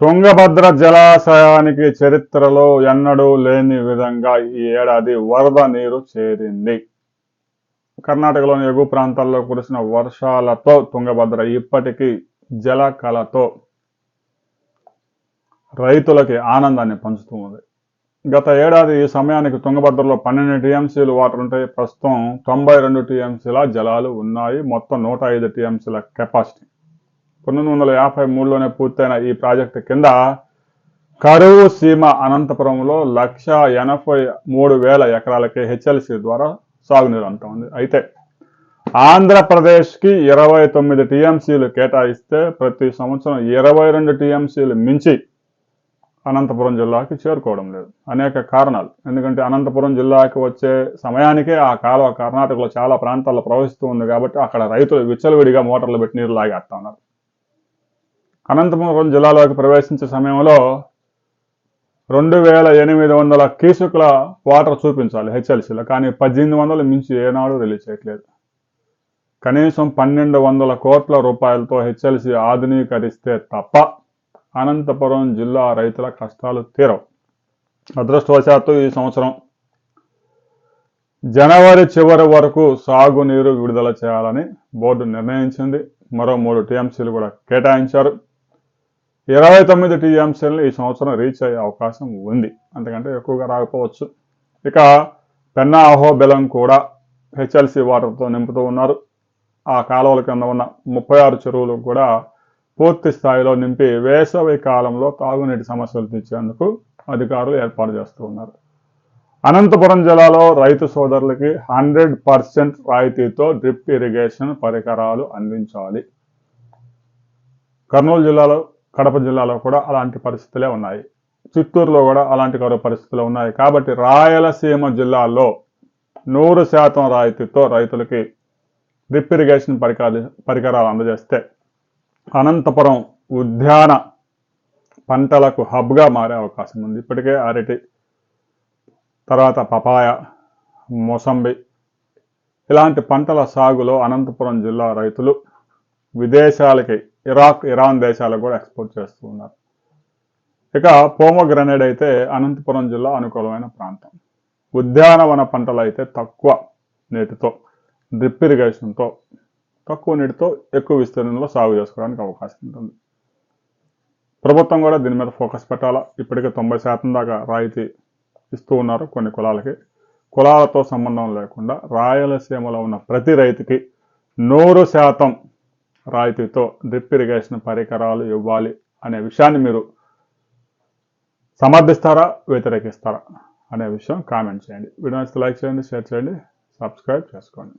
తుంగభద్ర జలాశయానికి చరిత్రలో ఎన్నడూ లేని విధంగా ఈ ఏడాది వరద నీరు చేరింది. కర్ణాటకలోని ఎగువ ప్రాంతాల్లో కురిసిన వర్షాలతో తుంగభద్ర ఇప్పటికీ జలకళతో రైతులకి ఆనందాన్ని పంచుతుంది గత ఏడాది ఈ సమయానికి తుంగభద్రలో పన్నెండు టీఎంసీలు వాటర్ ఉంటాయి. ప్రస్తుతం తొంభై రెండు టీఎంసీల జలాలు ఉన్నాయి. మొత్తం నూట ఐదు టీఎంసీల కెపాసిటీ. పంతొమ్మిది వందల యాభై మూడులోనే పూర్తయిన ఈ ప్రాజెక్టు కింద కరువు సీమ అనంతపురంలో లక్ష ఎనభై మూడు వేల ఎకరాలకి హెచ్ఎల్సి ద్వారా సాగునీరు అంతా ఉంది. అయితే ఆంధ్రప్రదేశ్కి ఇరవై తొమ్మిది టీఎంసీలు కేటాయిస్తే ప్రతి సంవత్సరం ఇరవై రెండు టీఎంసీలు మించి అనంతపురం జిల్లాకి చేరుకోవడం లేదు. అనేక కారణాలు. ఎందుకంటే అనంతపురం జిల్లాకి వచ్చే సమయానికే ఆ కాలువ కర్ణాటకలో చాలా ప్రాంతాల్లో ప్రవహిస్తూ ఉంది కాబట్టి అక్కడ రైతులు విచ్చలవిడిగా మోటార్లు పెట్టి నీరు లాగేస్తా ఉన్నారు. అనంతపురం జిల్లాలోకి ప్రవేశించే సమయంలో రెండు వేల ఎనిమిది వందల కీసుకుల వాటర్ చూపించాలి హెచ్ఎల్సీలో. కానీ పద్దెనిమిది వందల మించి ఏనాడు రిలీజ్ చేయట్లేదు. కనీసం పన్నెండు వందల కోట్ల రూపాయలతో హెచ్ఎల్సీ ఆధునీకరిస్తే తప్ప అనంతపురం జిల్లా రైతుల కష్టాలు తీరవు. అదృష్టవశాత్తు ఈ సంవత్సరం జనవరి చివరి వరకు సాగునీరు విడుదల చేయాలని బోర్డు నిర్ణయించింది. మరో మూడు టీఎంసీలు కూడా కేటాయించారు. ఇరవై తొమ్మిది టీఎంసీలను ఈ సంవత్సరం రీచ్ అయ్యే అవకాశం ఉంది. అంతకంటే ఎక్కువగా రాకపోవచ్చు. ఇక పెన్నా అహోబెలం కూడా హెచ్ఎల్సి వాటర్తో నింపుతూ ఉన్నారు. ఆ కాలువల కింద ఉన్న ముప్పై ఆరు చెరువులు కూడా పూర్తి స్థాయిలో నింపి వేసవి కాలంలో తాగునీటి సమస్యలు తీర్చేందుకు అధికారులు ఏర్పాటు చేస్తూ ఉన్నారు. అనంతపురం జిల్లాలో రైతు సోదరులకి హండ్రెడ్ పర్సెంట్ రాయితీతో డ్రిప్ ఇరిగేషన్ పరికరాలు అందించాలి. కర్నూలు జిల్లాలో కడప జిల్లాలో కూడా అలాంటి పరిస్థితులే ఉన్నాయి. చిత్తూరులో కూడా అలాంటి కరువు పరిస్థితులు ఉన్నాయి. కాబట్టి రాయలసీమ జిల్లాలో నూరు శాతం రాయితీతో రైతులకి డ్రిప్ ఇరిగేషన్ పరికరాలు పరికరాలు అందజేస్తే అనంతపురం ఉద్యాన పంటలకు హబ్గా మారే అవకాశం ఉంది. ఇప్పటికే అరటి తర్వాత పపాయ మొసంబి ఇలాంటి పంటల సాగులో అనంతపురం జిల్లా రైతులు విదేశాలకి ఇరాక్ ఇరాన్ దేశాలకు కూడా ఎక్స్పోర్ట్ చేస్తూ ఉన్నారు. ఇక పోమోగ్రనేడ్ అయితే అనంతపురం జిల్లా అనుకూలమైన ప్రాంతం. ఉద్యానవన పంటలు అయితే తక్కువ నీటితో డ్రిప్ ఇరిగేషన్తో తక్కువ నీటితో ఎక్కువ విస్తీర్ణంలో సాగు చేసుకోవడానికి అవకాశం ఉంటుంది. ప్రభుత్వం కూడా దీని మీద ఫోకస్ పెట్టాలా? ఇప్పటికే తొంభై శాతం దాకా రాయితీ ఇస్తూ ఉన్నారు కొన్ని కులాలకి. కులాలతో సంబంధం లేకుండా రాయలసీమలో ఉన్న ప్రతి రైతుకి నూరు శాతం రాయితీతో డ్రిప్ ఇరిగేషన్ పరికరాలు ఇవ్వాలి అనే విషయాన్ని మీరు సమర్థిస్తారా వ్యతిరేకిస్తారా అనే విషయం కామెంట్ చేయండి. వీడియో నచ్చితే లైక్ చేయండి షేర్ చేయండి సబ్స్క్రైబ్ చేసుకోండి.